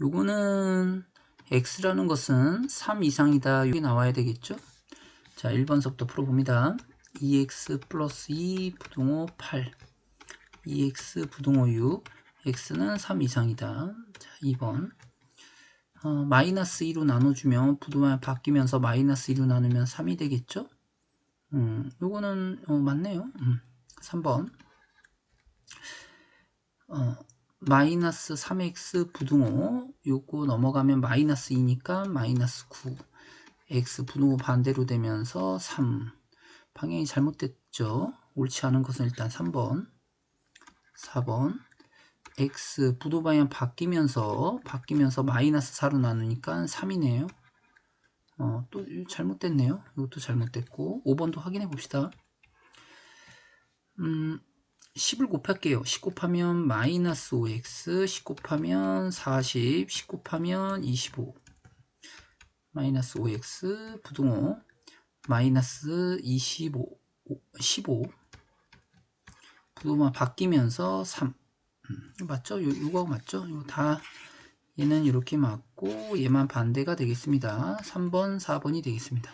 요거는 x라는 것은 3 이상이다. 여기 나와야 되겠죠? 자, 1번서부터 풀어봅니다. 2x 플러스 2 부등호 8 2x 부등호 6 x는 3 이상이다. 자, 2번 어, 마이너스 2로 나눠주면 부등호 바뀌면서 마이너스 2로 나누면 3이 되겠죠? 음, 요거는 어, 맞네요. 음, 3번 어, 마이너스 3x 부등호. 요거 넘어가면 마이너스 2니까 마이너스 9 x 부등호 반대로 되면서 3 방향이 잘못됐죠? 옳지 않은 것은 일단 3번. 4번. x 부도 방향 바뀌면서 바뀌면서 마이너스 4로 나누니까 3이네요. 어, 또 잘못됐네요. 이것도 잘못됐고 5번도 확인해 봅시다. 음, 10을 곱할게요. 10 곱하면 마이너스 5x, 10 곱하면 40, 10 곱하면 25. 마이너스 5x 부등호 마이너스 25, 15 부등호만 바뀌면서 3 음, 맞죠? 요, 요거 맞죠? 요 다 얘는 이렇게 맞고 얘만 반대가 되겠습니다. 3번, 4번이 되겠습니다.